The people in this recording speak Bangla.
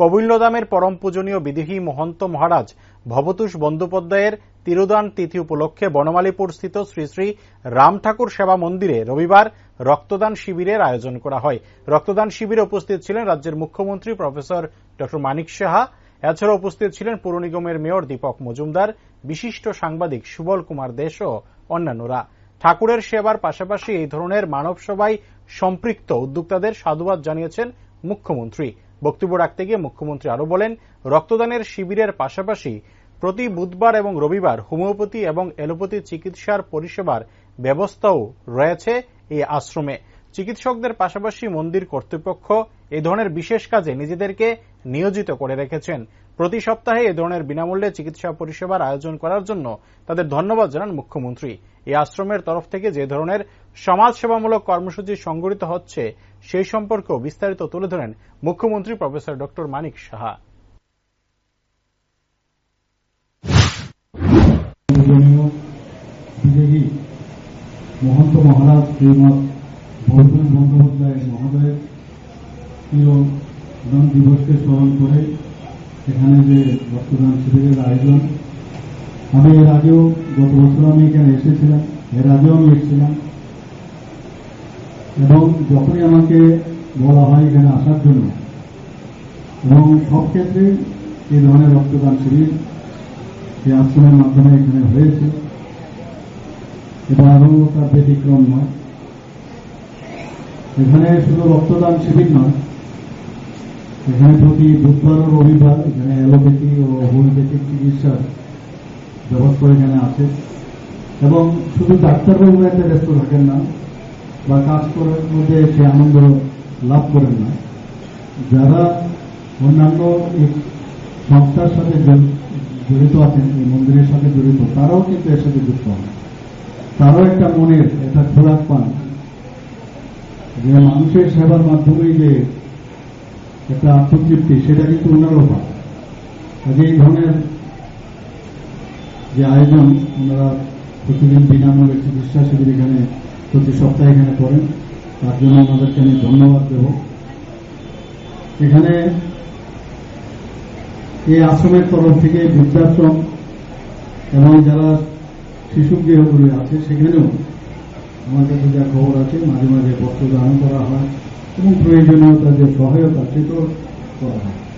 কবিল্লদামের পরম পূজনীয় বিদেহী মহন্ত মহারাজ ভবতোষ বন্দ্যোপাধ্যায়ের তিরোদান তিথি উপলক্ষে বনমালীপুর স্থিত শ্রী শ্রী রাম ঠাকুর সেবা মন্দিরে রবিবার রক্তদান শিবিরের আয়োজন করা হয়। রক্তদান শিবিরে উপস্থিত ছিলেন রাজ্যের মুখ্যমন্ত্রী প্রফেসর ড মানিক সাহা। এছাড়া উপস্থিত ছিলেন পুর নিগমের মেয়র দীপক মজুমদার, বিশিষ্ট সাংবাদিক সুবল কুমার দেশ ও অন্যান্যরা। ঠাকুরের সেবার পাশাপাশি এই ধরনের মানব সভায় সম্পৃক্ত উদ্যোক্তাদের সাধুবাদ জানিয়েছেন মুখ্যমন্ত্রী। বক্তব্য রাখতে গিয়ে মুখ্যমন্ত্রী আরও বলেন, রক্তদানের শিবিরের পাশাপাশি প্রতি বুধবার এবং রবিবার হোমিওপ্যাথি এবং এলোপ্যাথি চিকিৎসার পরিষেবার ব্যবস্থাও রয়েছে এই আশ্রমে। চিকিৎসকদের পাশাপাশি মন্দির কর্তৃপক্ষ এ ধরনের বিশেষ কাজে নিজেদেরকে নিয়োজিত করে রেখেছেন। প্রতি সপ্তাহে এ ধরনের বিনামূল্যে চিকিৎসা পরিষেবার আয়োজন করার জন্য তাদের ধন্যবাদ জানান মুখ্যমন্ত্রী। এই আশ্রমের তরফ থেকে যে ধরনের সমাজসেবামূলক কর্মসূচি সংগঠিত হচ্ছে, সেই সম্পর্কেও বিস্তারিত তুলে ধরেন মুখ্যমন্ত্রী প্রফেসর ড. মানিক সাহা। মহন্ত মহারাজ ভৌতুল বন্দ্যোপাধ্যায় মহোদয়ের প্রিয়দান দিবসকে স্মরণ করে এখানে যে রক্তদান শিবিরের আয়োজন, আমি এর আগেও গত বছর আমি এখানে এসেছিলাম, এর আগেও আমি এসেছিলাম। এবং যখনই আমাকে বলা হয় এখানে আসার জন্য, এবং সব ক্ষেত্রে এই ধরনের রক্তদান শিবির এই আশ্রমের মাধ্যমে এখানে হয়েছে, এটা আরও তার ব্যতিক্রম নয়। এখানে শুধু রক্তদান শিবির নয় এখানে প্রতি বুধবার ও রবিবার এখানে অ্যালোপ্যাথি ও হোমিওপ্যাথিক চিকিৎসার ব্যবস্থা এখানে আছে। এবং শুধু ডাক্তারবাবু এতে ব্যস্ত থাকেন না, বা কাজ করার মধ্যে সে আনন্দ লাভ করেন না। যারা অন্যান্য সংস্থার সাথে জড়িত আছেন, এই মন্দিরের সাথে জড়িত, তারাও কিন্তু এর সাথে যুক্ত হন। তারাও একটা মনের, একটা খোরাক পান। যে মানুষের সেবার মাধ্যমেই যে একটা আত্মতৃপ্তি সেটা কিন্তু ওনারও পান কাজে এই ধরনের যে আয়োজন ওনারা প্রতিদিন বিনামূল্যে চিকিৎসা শিবির এখানে প্রতি সপ্তাহে এখানে করেন, তার জন্য ওনাদেরকে আমি ধন্যবাদ দেব। এখানে এই আশ্রমের তরফ থেকে বৃদ্ধাশ্রম এবং যারা শিশু গৃহগুলি আছে, সেখানেও আমার কাছে যা খবর আছে, মাঝে মাঝে বস্ত্র দান করা হয়। এবং প্রয়োজনীয়তা যে সহায়তা সেটাও করা হয়।